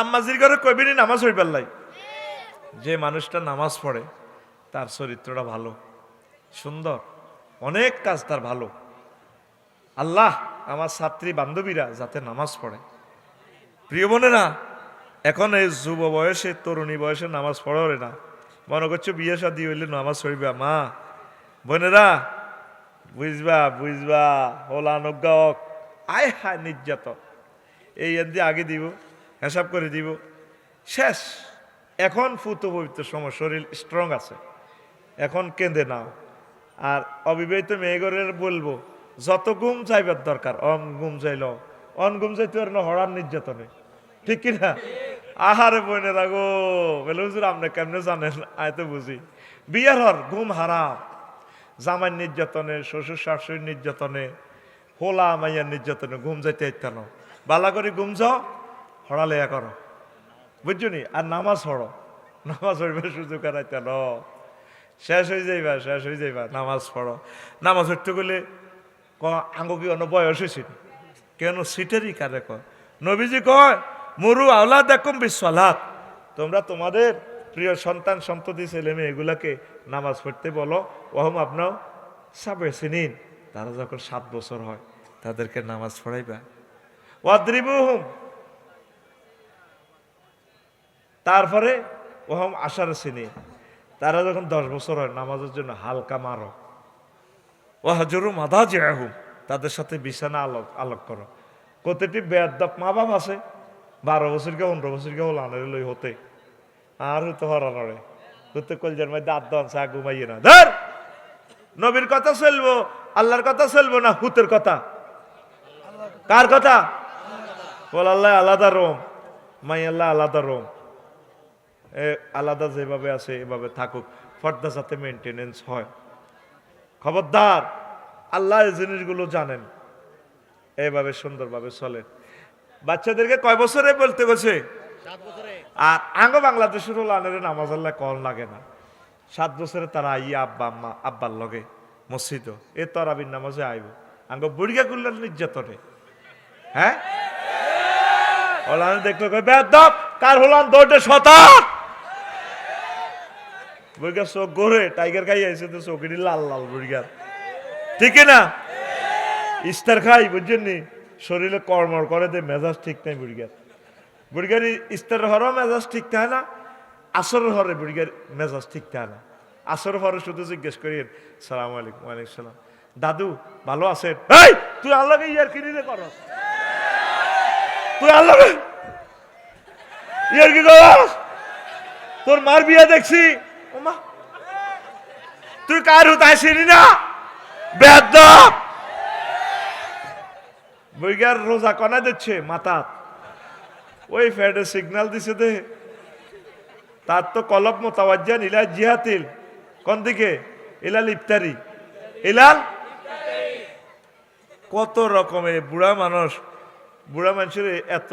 আম্মাজির ঘরে কবিনি নামাজ হই পারলাই যে মানুষটা নামাজ পড়ে, তার চরিত্রটা ভালো। সুন্দর। অনেক কাজ তার ভালো। আল্লাহ আমার ছাত্রী বান্ধবীরা যাতে নামাজ পড়ে। প্রিয় বোনেরা, এখন এই যুব বয়সে, তরুণী বয়সে নামাজ পড়ে না, মনে করছ বিয়ে শাদি হইলে নামাজ পড়িবা মা, বোনেরা, বুঝবা বুঝবা হোলা নজ্ঞক আয় হায় নির্যাতন এই এদি আগে দিব। হিসাব করে দিব। শেষ। এখন ফুত পবিত্র সময়, শরীর স্ট্রং আছে। এখন কেঁদে নাও। আর অবিবাহিত মেয়েগরের বলব, যত গুম চাইবার দরকার, অন গুম চাইল। অন গুম চাইতে আর না হরার নির্যাতনে। ঠিক কিনা? আহারে বইনে রাগো বলে, হুজুর, আপনি কেমনে জানেন? আয় তো বুঝি। বিয়ার হর, ঘুম হারাম। জামাই নির্যাতনে, শ্বশুর শাশুড়ির নির্যাতনে, হোলা মাইয়ার নির্যাতনে ঘুম যাইতে ইত্যানো বালা করে ঘুম যাও। হড়ালেয়া করো। বুঝছ নি? আর নামাজ হড়ো নামাজ হইবার সুযোগ আর ইত্যানো শেষ হয়ে যাইবা, শেষ হয়ে যাইবা, নামাজ পড়ো। নামাজ হইতে গেলে ক আঙ্গ কি অন্য বয়স হয়েছিল কেন সিটেরই কারে কয়? নবীজি কয়, মরু আওলা দেখুম বিশ্বলাত তোমরা তোমাদের প্রিয় সন্তান সন্ততি ছেলে মেয়ে এগুলাকে নামাজ পড়তে বলো। ওহম আপনাও সাবে সিনিন তারা যখন সাত বছর হয়, তাদেরকে নামাজ পড়াইবা। ওয়াদ্রিবুহুম তারপরে ওহম আশার সিনি তারা যখন দশ বছর হয়, নামাজের জন্য হালকা মারো। ও হাজরু মাদা জেহুম তাদের সাথে বিছানা আলোক আলোক করো। কতটি বেয়াদ্দাপ মা বাপ আছে। বারো বছর কে পনেরো বছর কে হল আনারে লই হতে। আর হতে হরানরে হতে কলজার মধ্যে দান চা ঘুমাইয়ে না। ধর! নবীর কথা চলবো, আল্লাহর কথা চলবো না হুতের কথা? কার কথা? বল আল্লাহ আলাদা রোম। মাই আল্লাহ আলাদা রোম। আলাদা যেভাবে আছে এভাবে থাকুক। ফর্দা যাতে মেনটেনেন্স হয়। খবরদার আল্লাহ এই জিনিসগুলো জানেন। এভাবে সুন্দরভাবে চলেন বাচ্চাদেরকে কয় বছরে বলতে গেছে? আর আঙ্গ বাংলাদেশের হলো আনের নামাজ আল্লাহ কল লাগে না। সাত বছরে তারা আইয়া আব্বা আম্মা আব্বার লগে মসজিদ। এ তরাবির নামাজে আইব। আঙ্গ বুড়িয়া করলেন নির্যাতনে। হ্যাঁ? ওলানে দেখল বেদব কার হলাম দৌড়ে শতাক বুড়িয়া চোখ গোরে টাইগার খাই আইছে তো চোখেরই লাল লাল বুড়িয়ার ঠিক না ইস্তার খাই, বুঝছেন নি? শরীরে কর্মর করে দে, মেজাজ ঠিক নাই বুড়িয়ার বুড়িয়ার ইস্তার হরও মেজাজ ঠিক থাকে না, আসর হরে বুড়িয়ার মেজাজ ঠিক থাকে না। আসর হরে শুধু জিজ্ঞেস করি সালাম আলাইকুম ওয়ালাইকুম সালাম। দাদু, ভালো আছেন? এই, তুই আল্লাহকে ইয়ার কিনিলে করস? তুই আল্লাহ ইয়ার কি কর তোর মার বিয়া দেখছি। তুই কার হুতায় চিনি না? বেদ বইগার রোজা কনা দিচ্ছে মাতা ওই ফ্যাডে সিগন্যাল দিছে দে। তার তো কলব মোতাবাজ্জান ইলা জিহাতিল। কোন দিকে? ইলাল ইফতারি। ইলাল? কত রকমের বুড়া মানুষ। বুড়া মানুষের এত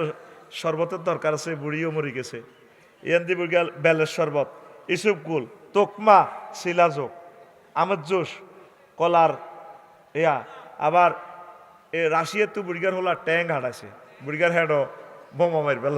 শরবতের দরকার আছে, বুড়িও মরি গেছে। ইয়ান্দি বুড়গাল বেলের শরবত। ইসুপ গুল তোকমা, শিলাজোক আমের জোস কলার ইয়া আবার এ রাশিয়ার তো বুড়িগার হলা ট্যাং হাঁটাছে বুড়িগার হেডও বোমা মারবে।